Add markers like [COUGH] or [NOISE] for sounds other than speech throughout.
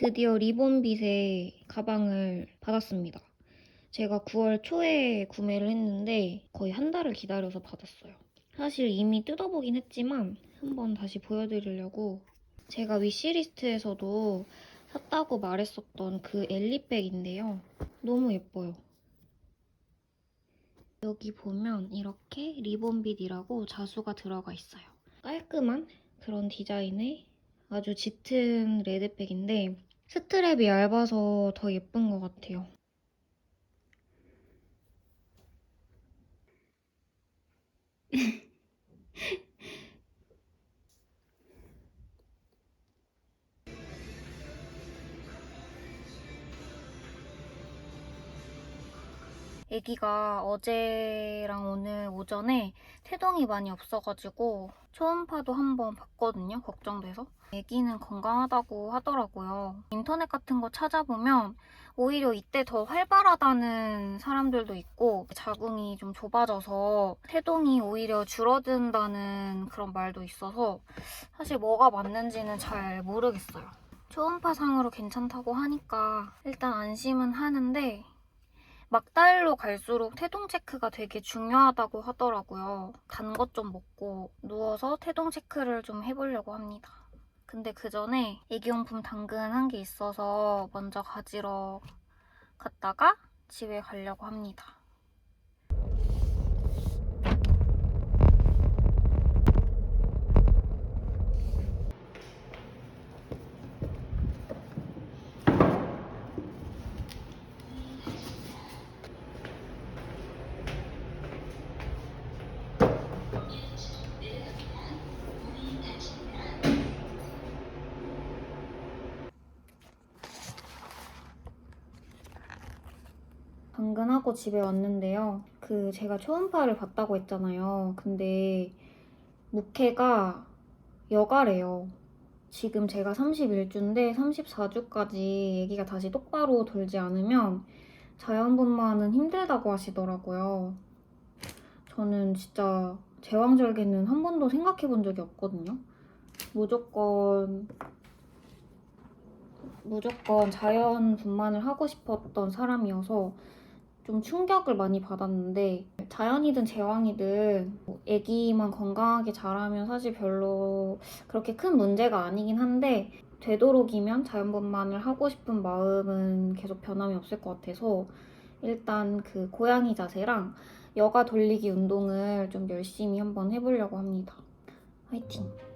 드디어 리본빗의 가방을 받았습니다. 제가 9월 초에 구매를 했는데 거의 한 달을 기다려서 받았어요. 사실 이미 뜯어보긴 했지만 한번 다시 보여드리려고 제가 위시리스트에서도 샀다고 말했었던 그 엘리백인데요. 너무 예뻐요. 여기 보면 이렇게 리본빗이라고 자수가 들어가 있어요. 깔끔한 그런 디자인의 아주 짙은 레드백인데 스트랩이 얇아서 더 예쁜 것 같아요. [LAUGHS] 아기가 어제랑 오늘 오전에 태동이 많이 없어가지고 초음파도 한번 봤거든요. 걱정돼서. 아기는 건강하다고 하더라고요. 인터넷 같은 거 찾아보면 오히려 이때 더 활발하다는 사람들도 있고 자궁이 좀 좁아져서 태동이 오히려 줄어든다는 그런 말도 있어서 사실 뭐가 맞는지는 잘 모르겠어요. 초음파상으로 괜찮다고 하니까 일단 안심은 하는데 막달로 갈수록 태동 체크가 되게 중요하다고 하더라고요. 단 것 좀 먹고 누워서 태동 체크를 좀 해보려고 합니다. 근데 그 전에 애기용품 당근한 게 있어서 먼저 가지러 갔다가 집에 가려고 합니다. 당근하고 집에 왔는데요. 그 제가 초음파를 봤다고 했잖아요. 근데 묵해가 여가래요. 지금 제가 31주인데 34주까지 아기가 다시 똑바로 돌지 않으면 자연분만은 힘들다고 하시더라고요. 저는 진짜 제왕절개는 한 번도 생각해 본 적이 없거든요. 무조건 무조건 자연 분만을 하고 싶었던 사람이어서 좀 충격을 많이 받았는데 자연이든 제왕이든 뭐 아기만 건강하게 자라면 사실 별로 그렇게 큰 문제가 아니긴 한데 되도록이면 자연분만을 하고 싶은 마음은 계속 변함이 없을 것 같아서 일단 그 고양이 자세랑 여가 돌리기 운동을 좀 열심히 한번 해보려고 합니다. 화이팅!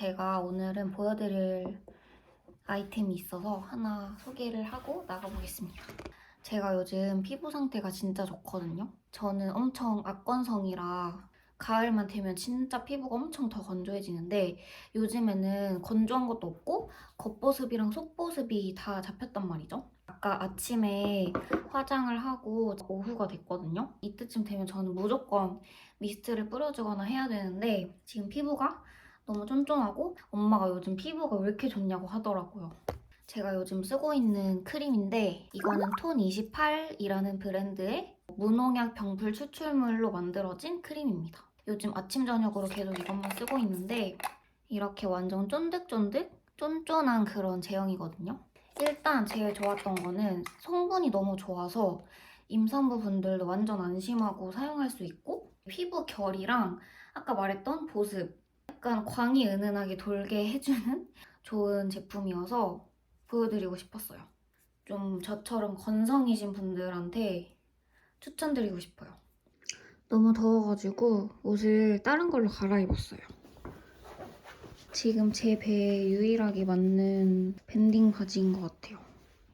제가 오늘은 보여드릴 아이템이 있어서 하나 소개를 하고 나가보겠습니다. 제가 요즘 피부 상태가 진짜 좋거든요. 저는 엄청 악건성이라 가을만 되면 진짜 피부가 엄청 더 건조해지는데 요즘에는 건조한 것도 없고 겉보습이랑 속보습이 다 잡혔단 말이죠. 아까 아침에 화장을 하고 오후가 됐거든요. 이때쯤 되면 저는 무조건 미스트를 뿌려주거나 해야 되는데 지금 피부가 너무 쫀쫀하고 엄마가 요즘 피부가 왜 이렇게 좋냐고 하더라고요. 제가 요즘 쓰고 있는 크림인데 이거는 톤28이라는 브랜드의 무농약 병풀 추출물로 만들어진 크림입니다. 요즘 아침 저녁으로 계속 이것만 쓰고 있는데 이렇게 완전 쫀득쫀득 쫀쫀한 그런 제형이거든요. 일단 제일 좋았던 거는 성분이 너무 좋아서 임산부 분들도 완전 안심하고 사용할 수 있고 피부 결이랑 아까 말했던 보습 약간 광이 은은하게 돌게 해주는 [LAUGHS] 좋은 제품이어서 보여드리고 싶었어요. 좀 저처럼 건성이신 분들한테 추천드리고 싶어요. 너무 더워가지고 옷을 다른 걸로 갈아입었어요. 지금 제 배에 유일하게 맞는 밴딩 바지인 것 같아요.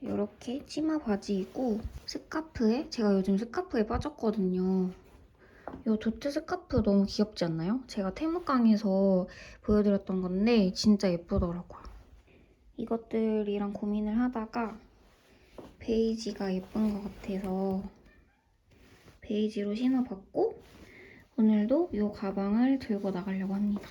이렇게 치마 바지이고 스카프에 제가 요즘 스카프에 빠졌거든요. 이 도트 스카프 너무 귀엽지 않나요? 제가 테무강에서 보여드렸던 건데 진짜 예쁘더라고요. 이것들이랑 고민을 하다가 베이지가 예쁜 것 같아서 베이지로 신어봤고 오늘도 이 가방을 들고 나가려고 합니다.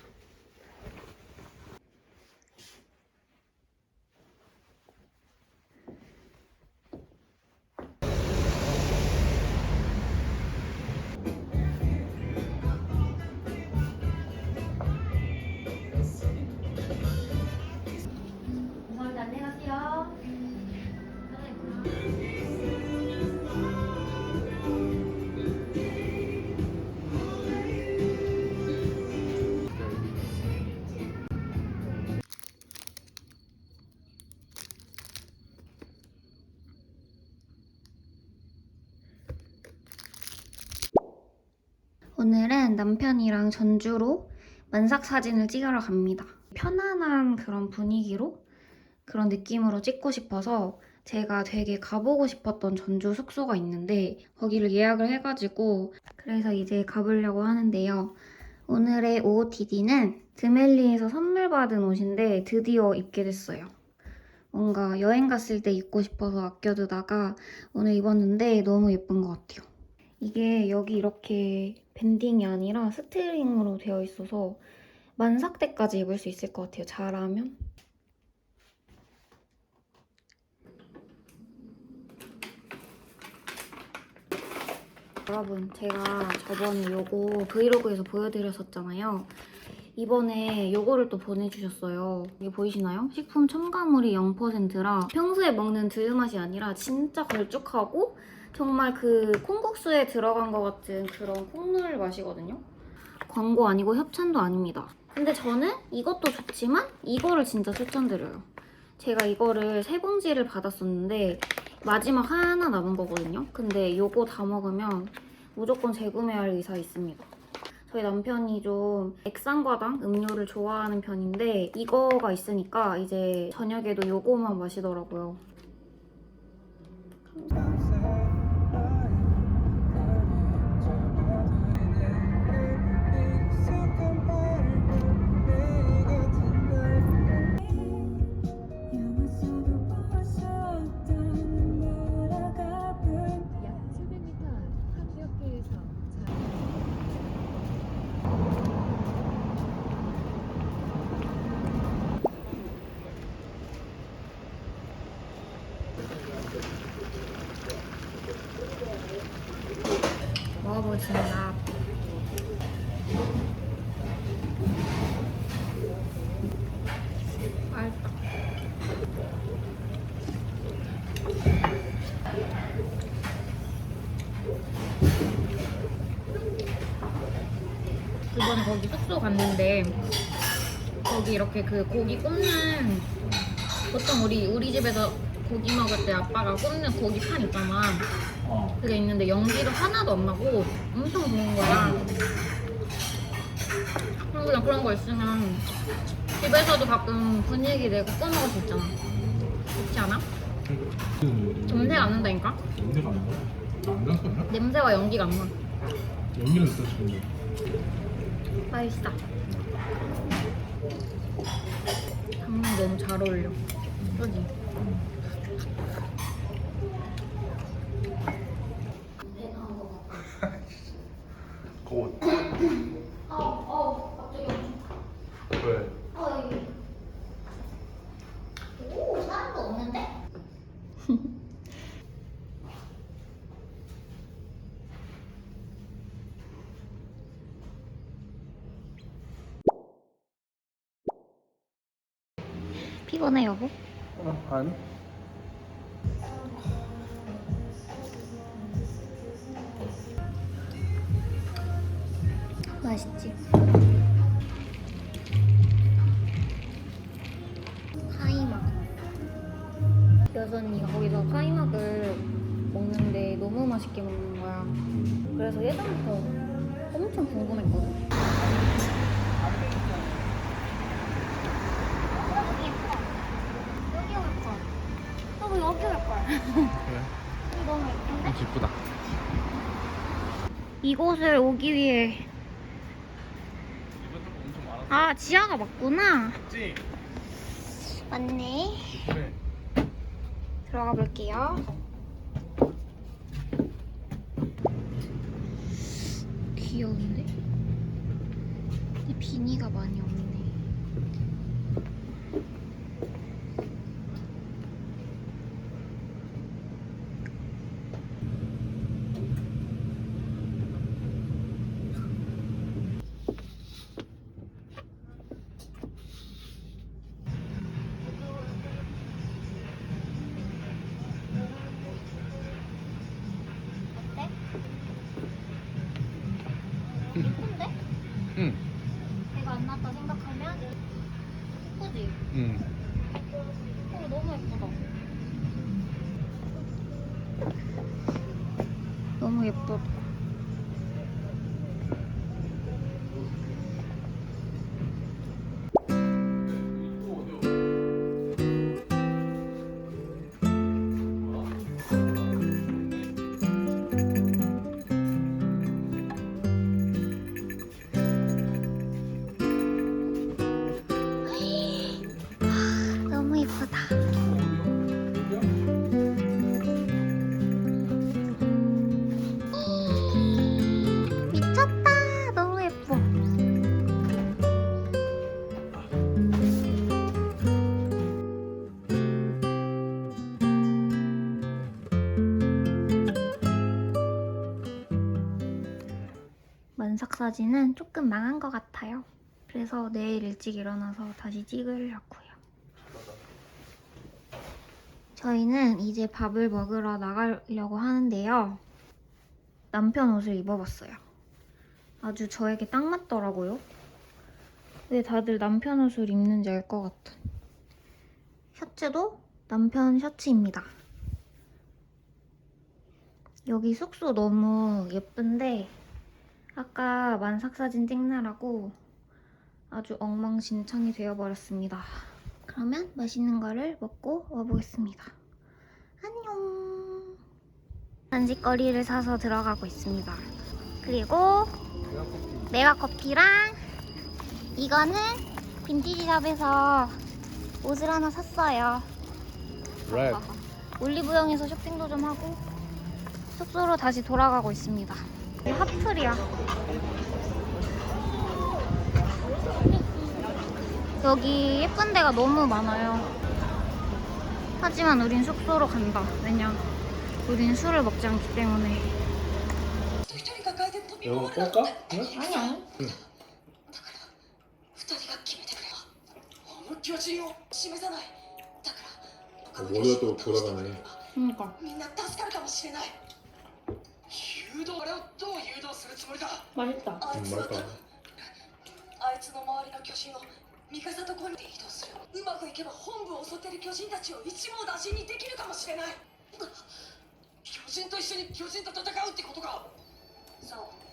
오늘은 남편이랑 전주로 만삭 사진을 찍으러 갑니다. 편안한 그런 분위기로 그런 느낌으로 찍고 싶어서 제가 되게 가보고 싶었던 전주 숙소가 있는데 거기를 예약을 해가지고 그래서 이제 가보려고 하는데요. 오늘의 OOTD는 드멜리에서 선물 받은 옷인데 드디어 입게 됐어요. 뭔가 여행 갔을 때 입고 싶어서 아껴두다가 오늘 입었는데 너무 예쁜 것 같아요. 이게 여기 이렇게 밴딩이 아니라 스트링으로 되어 있어서 만삭 때까지 입을 수 있을 것 같아요. 잘하면. 여러분, 제가 저번에 요거 브이로그에서 보여드렸었잖아요. 이번에 요거를 또 보내주셨어요. 이게 보이시나요? 식품 첨가물이 0%라 평소에 먹는 두유 맛이 아니라 진짜 걸쭉하고 정말 그 콩국수에 들어간 것 같은 그런 콩물 맛이거든요. 광고 아니고 협찬도 아닙니다. 근데 저는 이것도 좋지만 이거를 진짜 추천드려요. 제가 이거를 세 봉지를 받았었는데 마지막 하나 남은 거거든요. 근데 이거 다 먹으면 무조건 재구매할 의사 있습니다. 저희 남편이 좀 액상과당 음료를 좋아하는 편인데 이거가 있으니까 이제 저녁에도 요거만 마시더라고요. 먹어보겠습니다. 맛있다. 이번에 거기 숙소 갔는데 거기 이렇게 그 고기 굽는 보통 우리 우리 집에서 고기 먹을 때 아빠가 굽는 고기 판 있잖아. 어. 그게 있는데 연기도 하나도 안 나고 엄청 좋은 거야. 그리고 그냥 그런 거 있으면 집에서도 가끔 분위기 내고 꺼먹을 수 있잖아. 좋지 않아? 냄새가 안 난다니까? 연기가 안 나? 안? 냄새와 연기가 안 나. 연기는 있었지. 맛있다. 당면 너무 잘 어울려. 그지? 곧. 어, 어, 갑자기 왜? 어, 여기. 오, 사람도 없는데? 피곤해, 여보? 어, 아니. 맛있지? 파이막 여전이가 거기서 파이막을 먹는데 너무 맛있게 먹는 거야 그래서 예전부터 엄청 궁금했거든 여기 여기 올걸 그래. 너무 예쁜데? 좀 이쁘다. 이곳을 오기 위해. 아 지하가 맞구나 맞지? 맞네 그래. 들어가 볼게요 귀여운데? 이 비니가 많이 너무 사진은 조금 망한 것 같아요. 그래서 내일 일찍 일어나서 다시 찍으려고요. 저희는 이제 밥을 먹으러 나가려고 하는데요. 남편 옷을 입어봤어요. 아주 저에게 딱 맞더라고요. 왜 다들 남편 옷을 입는지 알 것 같은. 셔츠도 남편 셔츠입니다. 여기 숙소 너무 예쁜데 아까 만삭 사진 찍느라고 아주 엉망진창이 되어버렸습니다. 그러면 맛있는 거를 먹고 와보겠습니다. 안녕. 간식거리를 사서 들어가고 있습니다. 그리고 메가 커피랑 이거는 빈티지 샵에서 옷을 하나 샀어요. 랩. 올리브영에서 쇼핑도 좀 하고 숙소로 다시 돌아가고 있습니다. 핫플이야. 여기 예쁜 데가 너무 많아요. 하지만 우린 숙소로 간다. 왜냐? 우린 술을 먹지 않기 때문에. 이거 뺄까? 응? 아니 아니. 二人が決めてくれ思いっきり陣を示さないだから他の 머리가 또 돌아가네. 그러니까 みんな助かるかもしれない 誘導あれをどう誘導するつもりだ。迷った。あいつのあいつの周りの巨人を味方とこに移動する。うまくいけば本部を襲ってる巨人たちを一網打尽にできるかもしれない。巨人と一緒に巨人と戦うってことか。そう。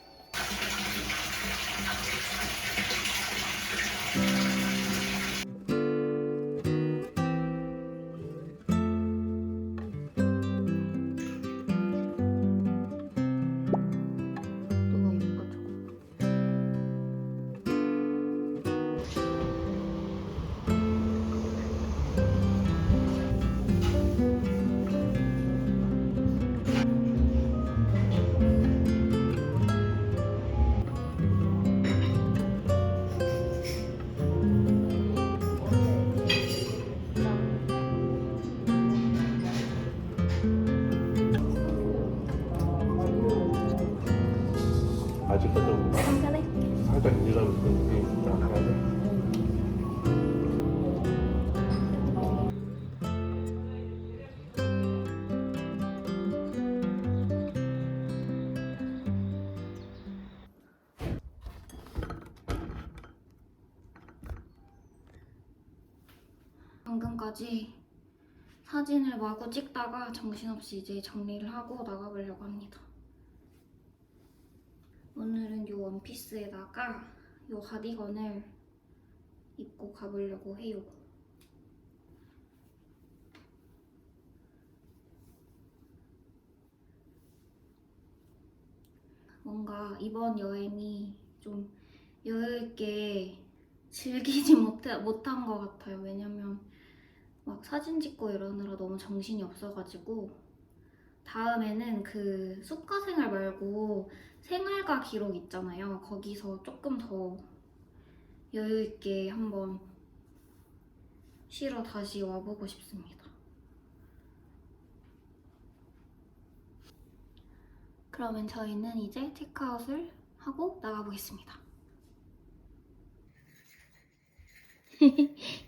방금까지 사진을 마구 찍다가 정신없이 이제 정리를 하고 나가보려고 합니다. 오늘은 이 원피스에다가 이 가디건을 입고 가보려고 해요. 뭔가 이번 여행이 좀 여유있게 즐기지 못해, 못한 것 같아요. 왜냐면 막 사진 찍고 이러느라 너무 정신이 없어가지고 다음에는 그 숲가 생활 말고 생활가 기록 있잖아요. 거기서 조금 더 여유 있게 한번 쉬러 다시 와보고 싶습니다. 그러면 저희는 이제 체크아웃을 하고 나가보겠습니다. [LAUGHS]